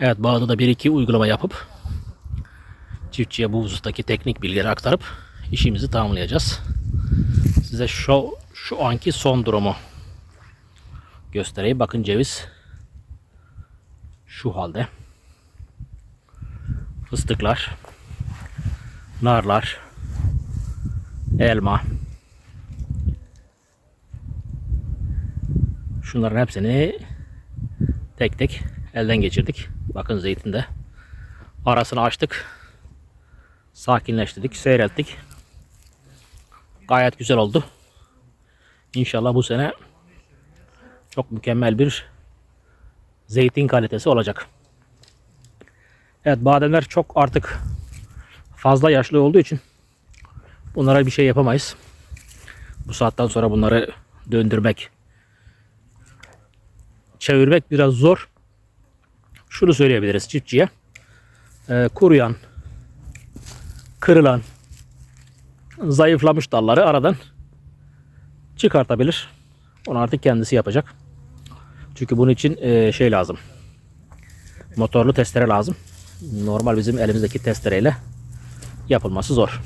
Evet bağda da bir iki uygulama yapıp çiftçiye bu husustaki teknik bilgileri aktarıp işimizi tamamlayacağız. Size şu şu anki son durumu göstereyim. Bakın ceviz şu halde. Fıstıklar, narlar, elma. Şunların hepsini tek tek elden geçirdik. Bakın zeytin de arasını açtık. Sakinleştirdik, seyrettik. Gayet güzel oldu. İnşallah bu sene çok mükemmel bir zeytin kalitesi olacak. Evet bademler çok artık fazla yaşlı olduğu için bunlara bir şey yapamayız. Bu saatten sonra bunları döndürmek, çevirmek biraz zor. Şunu söyleyebiliriz çiftçiye. Ee, kuruyan, kırılan, zayıflamış dalları aradan çıkartabilir. Onu artık kendisi yapacak. Çünkü bunun için e, şey lazım. Motorlu testere lazım. Normal bizim elimizdeki testereyle yapılması zor.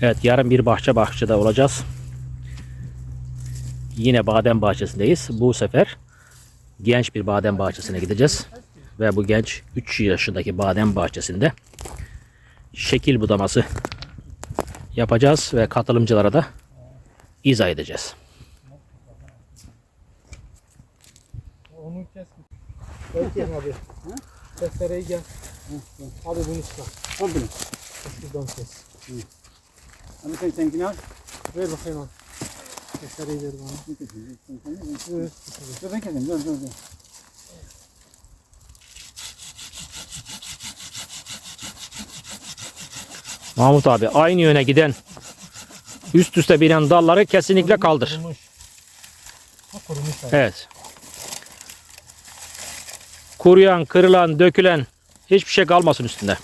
Evet yarın bir bahçe bahçede olacağız. Yine badem bahçesindeyiz. Bu sefer genç bir badem bahçesine gideceğiz. Ve bu genç 3 yaşındaki badem bahçesinde şekil budaması yapacağız ve katılımcılara da izah edeceğiz. Onu kes. Abi. Testereyi gel. Abi bunu çıkar. Komple. Şuradan kes. Sen al. Ver bakayım abi. Testereyi ver bana. Evet. Dur ben keseyim. Dur dur dur. Mahmut abi aynı yöne giden üst üste binen dalları kesinlikle kaldır. Kurumuş. Ha kurumuş abi. Evet. Kuruyan, kırılan, dökülen hiçbir şey kalmasın üstünde.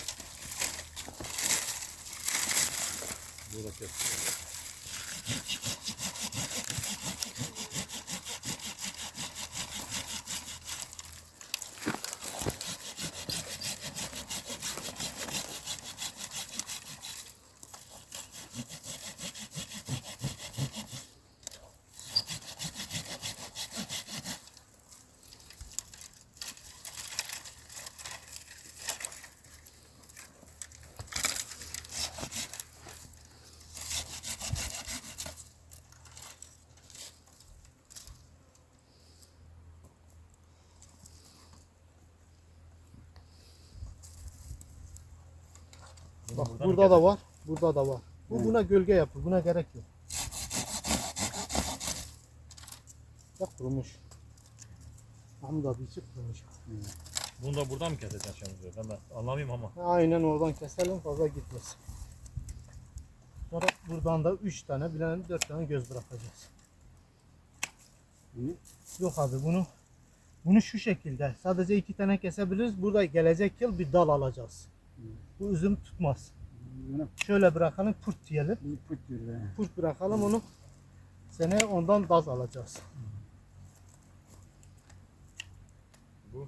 Bak burada da var. Burada da var. Bu buna gölge yapıyor. Buna gerek yok. Bak kurumuş. Mahmut abi içi kurumuş. Bunu da buradan mı keseceksin şimdi? Ben de anlamayayım ama. Aynen oradan keselim fazla gitmesin. Sonra buradan da 3 tane, bir tane 4 tane göz bırakacağız. Hı? Yok abi bunu bunu şu şekilde sadece iki tane kesebiliriz. Burada gelecek yıl bir dal alacağız. Bu üzüm tutmaz. Şöyle bırakalım purt diyelim. be. Purt bırakalım onu. Seneye ondan daz alacağız. Bu?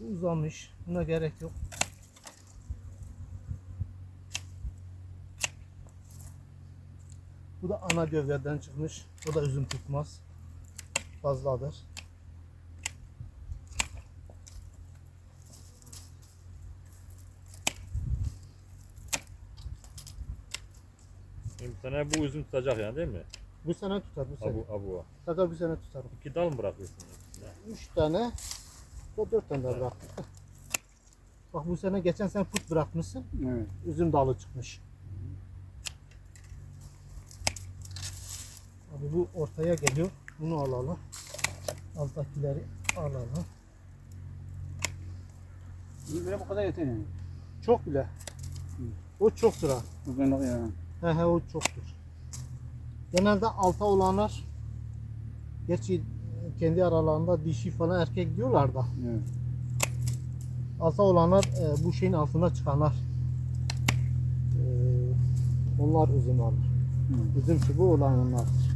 Bu uzamış. Buna gerek yok. Bu da ana gövdeden çıkmış. Bu da üzüm tutmaz. Fazladır. Şimdi bu sene bu üzüm tutacak yani değil mi? Bu sene tutar bu sene. Abu, abu. Tabii bu sene tutar. İki dal mı bırakıyorsun? Üç tane ve dört tane daha bıraktık. Bak bu sene geçen sene put bırakmışsın. Evet. Üzüm dalı çıkmış. Abi bu ortaya geliyor. Bunu alalım. Alttakileri alalım. İyi böyle bu kadar yeter yani. Çok bile. O çoktur ha. Bu ben ya. He he o çoktur. Genelde alta olanlar gerçi kendi aralarında dişi falan erkek diyorlar da Evet. alta olanlar e, bu şeyin altına çıkanlar e, onlar üzüm alır. Hı. Üzüm çubuğu olan onlardır.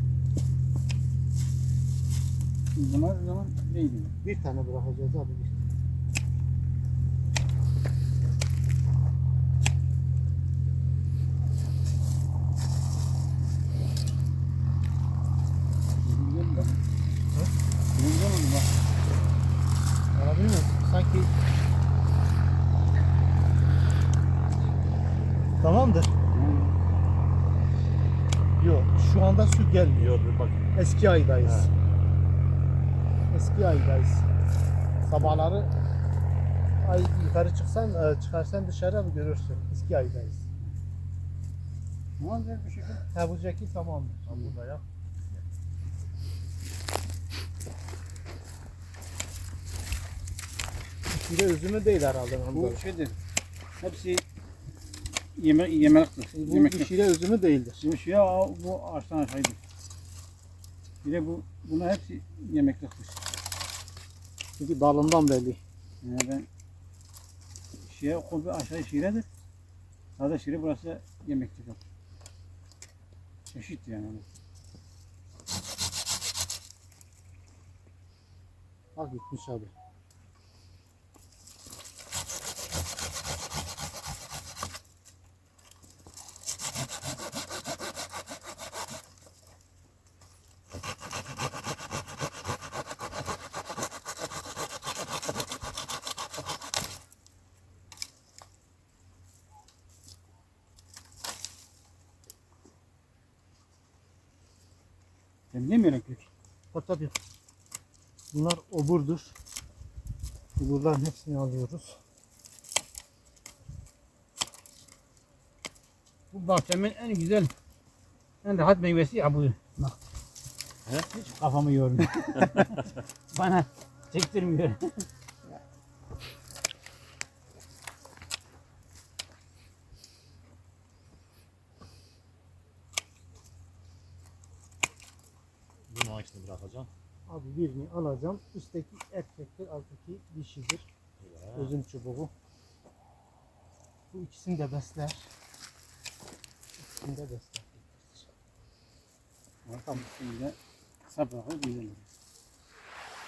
Bunlar o zaman neydi? Bir tane bırakacağız abi. Bir. Güzel mi? Güzel oldu bak. Olabilir mi? Sanki Tamamdır. Yok şu anda su gelmiyor. Bak. Eski aydayız. Eski aydayız. Sabahları ay yukarı çıksan e, çıkarsan dışarı abi görürsün. Eski aydayız. Ne olacak bir şey? Ha bu ceket tamamdır. Sen bunu da yap. Şire üzümü değil herhalde. Bu şeydir. Hepsi yeme yemektir. bu Yemektir. şire üzümü değildir. Bu ya bu ağaçtan aşağıydı. Bir de bu bunlar hepsi yemekliktir. Çünkü dalından belli. Yani ben şeye komple aşağı şiredir. Sağda şire burası yemeklik. Çeşit yani. Bak gitmiş abi. Sen niye mi yemeklik? Bak tabii. Bunlar oburdur. Oburların hepsini alıyoruz. Bu bahçemin en güzel, en rahat meyvesi ya bu. Bak. Hiç kafamı yormuyor. Bana çektirmiyor. Hangisini bırakacaksın? Abi birini alacağım. Üstteki erkektir, alttaki dişidir. Özüm çubuğu. Bu ikisini de besler. İkisini de besler. Bakalım şimdi saprakı güzel.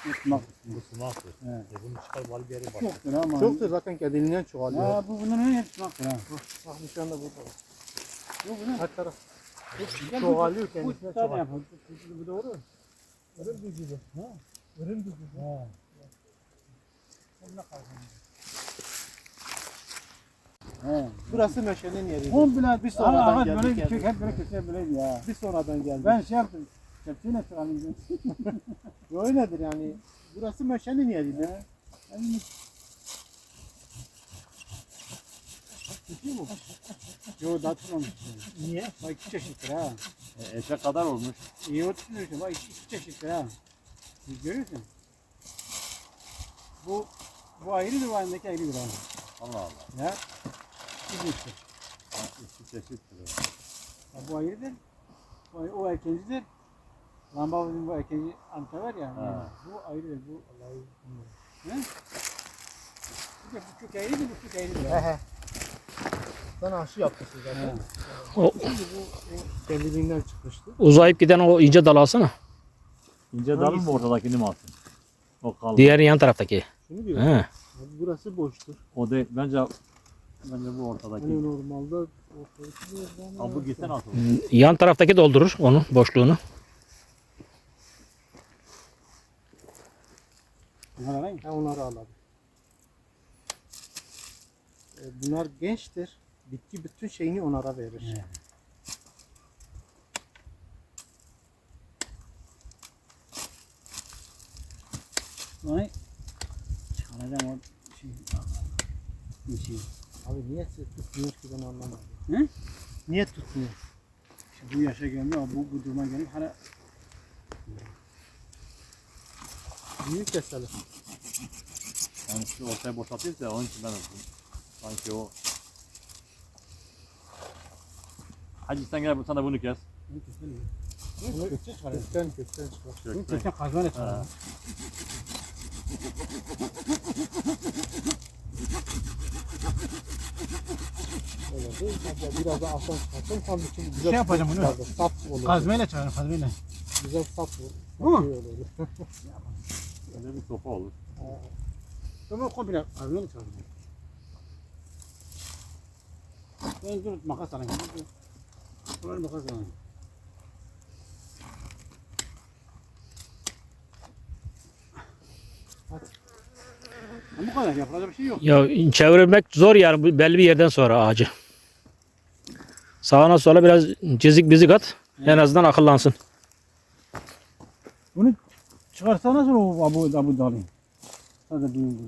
Yutmak. Bu sınaktır. Evet. E bunu çıkar bari bir yere bak. Çoktur ama. Çoktur zaten kendiliğinden çoğalıyor. Ya bu bunların hepsi sınaktır ha. Bak şu anda burada. Bu bunun. Her taraf bu- çoğalıyor Bu kendisine tane çoğalıyor. Bu- Bu doğru. Örüm düzüdür. Ha. Örüm düzüdür. Ha. Onunla kalkın. He. Burası meşenin yeri. Komple Bir sonradan Aa, geldik böyle yani. kök hep böyle köşe böyleydi ya. Bir sonradan geldi. Ben şey yaptım. Tepsiyle sıralayayım. Öyledir yani. Burası meşenin yeridir. He. Ben Tutuyor mu? Yo daha tutmamış. Niye? Bak iki çeşittir ha. E, etek kadar olmuş. İyi oturuyor işte. Bak iki, iki çeşittir ha. Görüyorsun. Bu bu ayrıdır bu ayrındaki ayrıdır ha. Allah Allah. Ya. İki çeşittir. Ha, İki çeşittir. Ya bu ayrıdır. O, o erkencidir. Lamba bizim bu erkenci anta var ya. Ha. Bu ayrıdır. Bu Allah'ı bilmiyorum. He? Bu da kök ayrıdır, bu kök ayrıdır. Sen aşı yapmışsın zaten. O Şimdi bu o kendiliğinden çıkmıştı. uzayıp giden o ince dalı alsana. İnce dal mı ortadakini mi alsın? O kalın. Diğeri yan taraftaki. Şunu diyor. He. Abi burası boştur. O değil. Bence bence bu ortadaki. Hani normalde ortadaki bir yerden Al bu gitsen atıl. Yan taraftaki doldurur onun boşluğunu. Bunlar alayım. Ha onları al abi. E, Bunlar gençtir. Bitki bütün şeyini onlara verir. He. Onu çıkaracağım o şey. Bir şey. Abi niye tutmuyor ki ben anlamadım. Hı? Niye tutmuyor? İşte bu yaşa gelmiyor, bu, bu duruma gelip hala Büyük keselim. Yani şu ortaya boşaltıysa onun için ben. Sanki o. Hacı sen gel de bunu kes. kökçe çıkaralım. Kökten kökten çıkar. Kökten. kökten kazmayla değil. Hatta biraz daha alttan çıkarsan tam bütün güzel Şey yapacağım bunu. Sap olur. Kazmayla çıkaralım, kazmayla. Güzel sap olur. Bu mu? Öyle bir sopa olur. Tamam komple arıyor musun? Ben dur makas alayım. Alayım. Hadi. Ha, Bu kadar yapılacak bir şey yok. Ya çevirmek zor yani bu belli bir yerden sonra ağacı. Sağına sola biraz cizik bizik at. En azından akıllansın. Bunu çıkarsa nasıl o abu abu dalı? Sadece büyük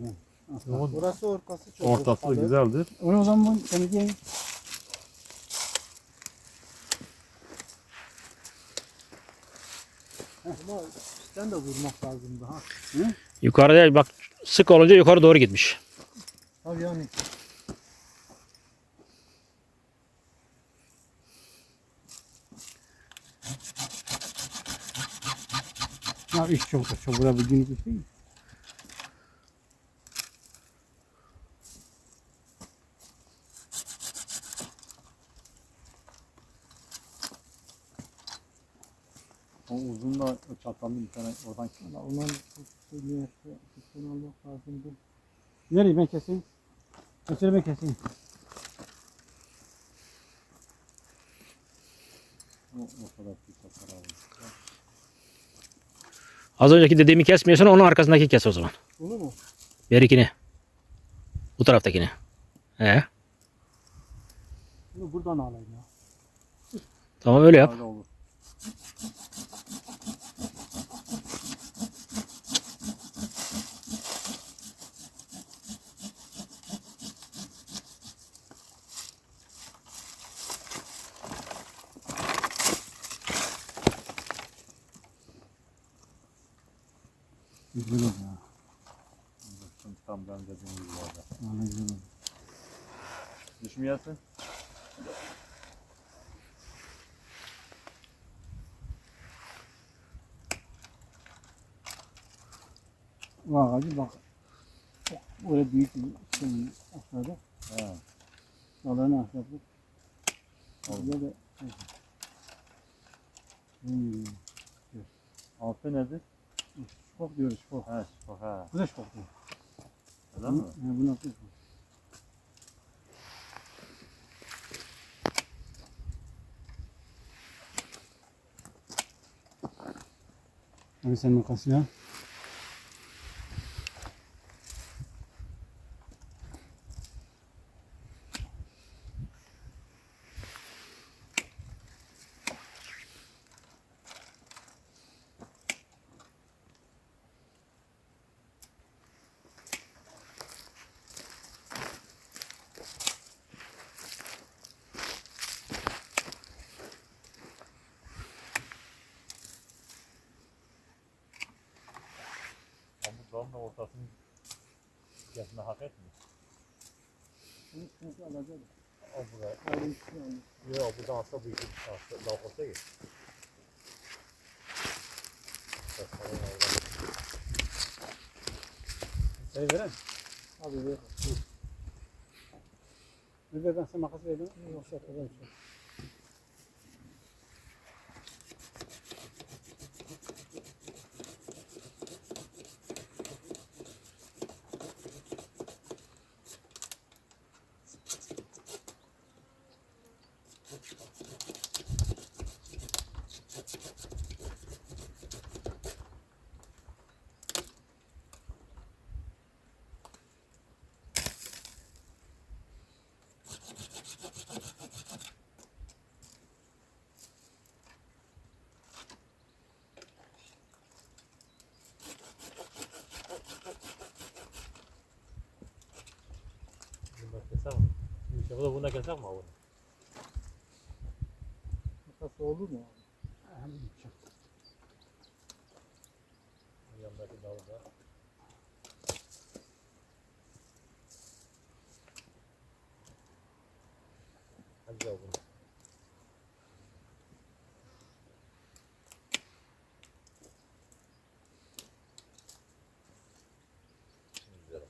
buradan. Burası ortası çok. Ortası güzeldir. O zaman temizleyin. Ama üstten de vurmak lazım daha. Yukarıda bak sık olunca yukarı doğru gitmiş. Tabii yani. Ya iş çok çok burada bir iş O uzunla o çatallı bir tane oradan Valla ondan üstten almak lazımdı. Nereye ben keseyim? Ben keseyim. o bir çatal. Az önceki dediğimi kesmiyorsan onun arkasındaki kes o zaman. Bunu mu? Berikini. Bu taraftakini. He. Bunu buradan alayım ya. Tamam öyle yap. Öyle olur. Güzel oldu ya. Şimdi tam ben dediğim gibi güzel oldu. Düşmeyesin. Bu ağacı bak. Böyle büyük bir şey aşağıda. He. Dallarını. Oldu. Güzel de. Hmm. Altı nedir? Şok diyoruz şok. He, şifak he. Bu da şok diyor. Öyle mi? Ha, bunu atıyoruz. Abi sen makası ya. Ama bu dalın da ortasını kesme hak etmiyor. Bunu çünkü alacağım. O buraya. Ayrı. Yok buradan asla büyük. Asla daha fazla git. Seni veren. Abi ver. Bir de ben sana makas verdim. Yoksa kolay şey. Bundan keser mi? İşte bu da bundan keser mi abi? Makası olur mu abi? Yanındaki dalı da. Hadi al bunu. Güzel.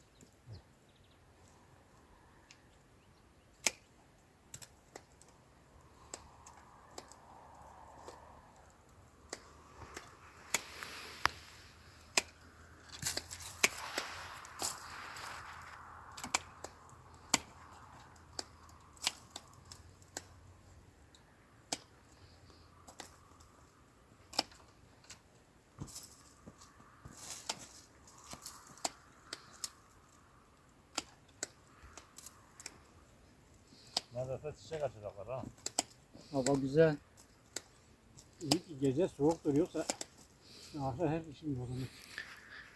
Neredeyse çiçek açacaklar ha. Hava güzel. Gece soğuk duruyorsa akşam her işim bozulmuş.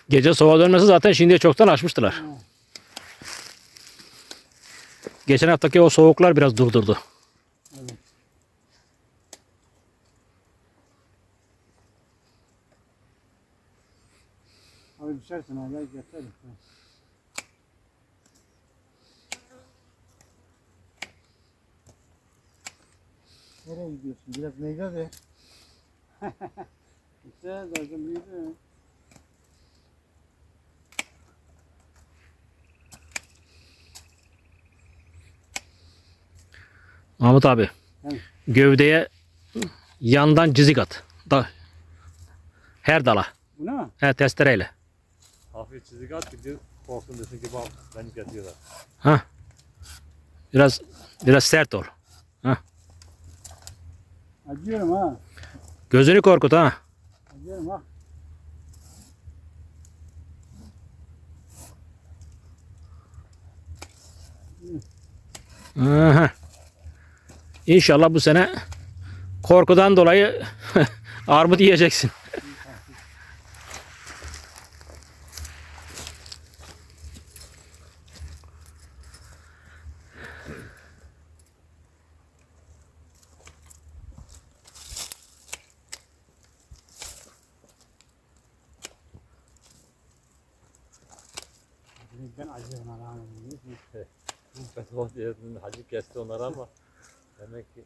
Gece soğuğa dönmesi zaten şimdiye çoktan açmıştılar. Ha. Geçen haftaki o soğuklar biraz durdurdu. Evet. Abi düşersin hala getirelim. Nereye gidiyorsun? Biraz meyve ver. İşte zaten büyüdü. Mahmut abi. Evet. Gövdeye yandan cizik at. Da, her dala. Bu ne? He testereyle. Hafif çizik at ki diyor, korksun desin ki bak beni kesiyorlar. Biraz biraz sert ol. Acıyorum ha. Gözünü korkut ha. Acıyorum ha. Aha. İnşallah bu sene korkudan dolayı armut yiyeceksin. Ben acıyorum Allah'ım. Ben o diyetin hacı kesti onları ama demek ki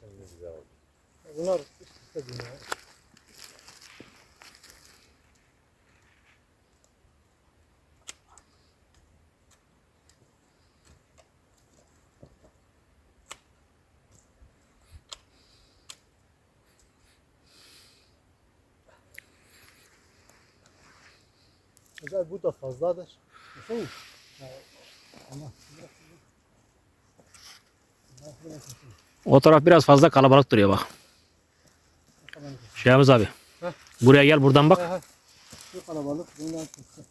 şimdi güzel oldu. Bunlar üst üste biniyor. Güzel bu da fazladır. Mı? O taraf biraz fazla kalabalık duruyor bak. Şeyhimiz abi. Heh. Buraya gel buradan bak. Aha, Şu kalabalık bundan çıksın.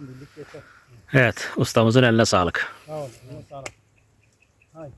Şimdilik yeter. Evet ustamızın eline sağlık. Sağ ol. Sağ ol. Hay.